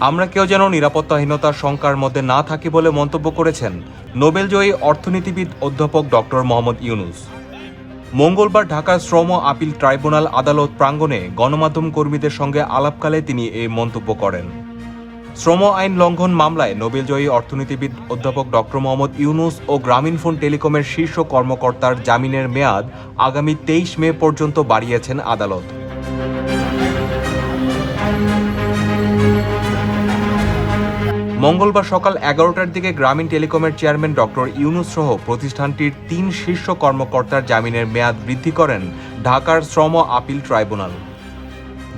আমরা কেউ যেন নিরাপত্তাহীনতার শঙ্কার মধ্যে না থাকি বলে মন্তব্য করেছেন নোবেলজয়ী অর্থনীতিবিদ অধ্যাপক ডক্টর মোহাম্মদ ইউনুস। মঙ্গলবার ঢাকার শ্রম আপিল ট্রাইব্যুনাল আদালত প্রাঙ্গণে গণমাধ্যম কর্মীদের সঙ্গে আলাপকালে তিনি এই মন্তব্য করেন। শ্রম আইন লঙ্ঘন মামলায় নোবেলজয়ী অর্থনীতিবিদ অধ্যাপক ডক্টর মোহাম্মদ ইউনুস ও গ্রামীণফোন টেলিকমের শীর্ষ কর্মকর্তার জামিনের মেয়াদ আগামী তেইশ মে পর্যন্ত বাড়িয়েছেন আদালত। মঙ্গলবার সকাল এগারোটার দিকে গ্রামীণ টেলিকমের চেয়ারম্যান ডক্টর ইউনুস সহ প্রতিষ্ঠানটির তিন শীর্ষ কর্মকর্তার জামিনের মেয়াদ বৃদ্ধি করেন ঢাকার শ্রম আপিল ট্রাইব্যুনাল।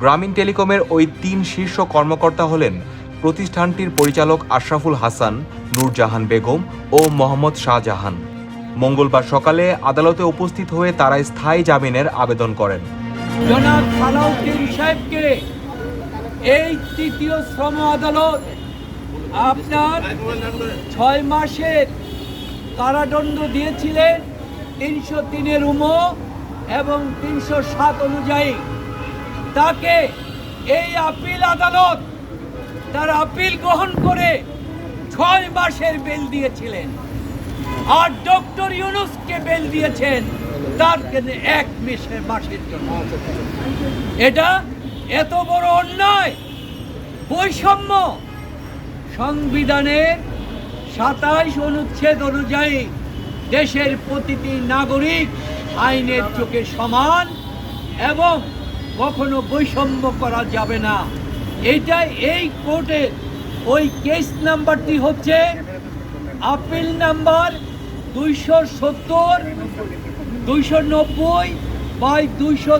গ্রামীণ টেলিকমের ওই তিন শীর্ষ কর্মকর্তা হলেন প্রতিষ্ঠানটির পরিচালক আশরাফুল হাসান, নূরজাহান বেগম ও মোহাম্মদ শাহজাহান। মঙ্গলবার সকালে আদালতে উপস্থিত হয়ে তারা স্থায়ী জামিনের আবেদন করেন। এই তৃতীয় শ্রম আদালত আপনার ছয় মাসের কারাদণ্ড দিয়েছিলেন তিনশো তিনের উমো এবং তিনশো সাত অনুযায়ী। তাকে এই আপিল আদালত, তার আপিল গ্রহণ করে ছয় মাসের বেল দিয়েছিলেন। আর ডক্টর ইউনুসকে বেল দিয়েছেন তার এক মাসের মাসের জন্য। এটা এত বড় অন্যায়, বৈষম্য সংবিধানের সাতাইশ অনুচ্ছেদ অনুযায়ী দেশের প্রতিটি নাগরিক আইনের চোখে সমান এবং কখনো বৈষম্য করা যাবে না। এইটা এই কোর্টের ওই কেস নাম্বারটি হচ্ছে আপিল নাম্বার দুইশো সত্তর, দুইশো নব্বই বাই দুইশো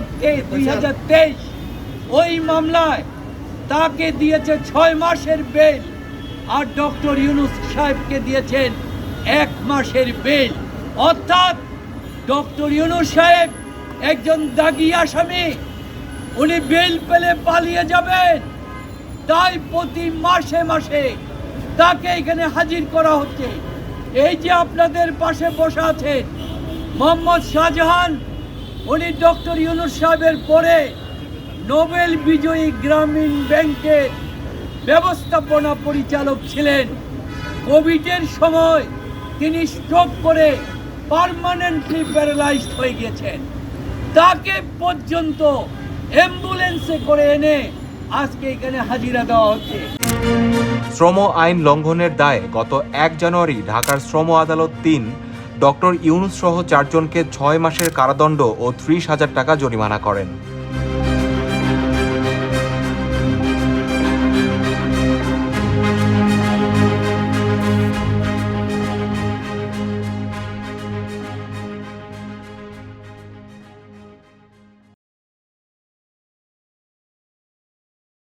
দুই হাজার তেইশ। ওই মামলায় তাকে দিয়েছে ছয় মাসের বেল। আর ডক্টর ইউনুস সাহেবকে দিয়েছেন এক মাসের বেল। অর্থাৎ ডক্টর ইউনুস সাহেব একজন দাগি আসামি। উনি বেল পেলে পালিয়ে যাবেন। তাই প্রতি মাসে মাসে তাকে এখানে হাজির করা হচ্ছে। এই যে আপনাদের পাশে বসে আছেন মোহাম্মদ শাহজাহান, উনি ডক্টর ইউনুস সাহেবের পরে নোবেল বিজয়ী গ্রামীণ ব্যাংকের ব্যবস্থাপনা পরিচালক ছিলেন। কোভিডের সময় তিনি স্ট্রোক করে পার্মানেন্টলি প্যারালাইজড হয়ে গেছেন তাকে পর্যন্ত অ্যাম্বুলেন্সে করে এনে আজকে এখানে হাজিরা দেওয়া হচ্ছে। শ্রম আইন লঙ্ঘনের দায়ে গত এক জানুয়ারি ঢাকার শ্রম আদালত তিন, ডক্টর ইউনুস সহ চারজনকে ছয় মাসের কারাদণ্ড ও ত্রিশ হাজার টাকা জরিমানা করেন।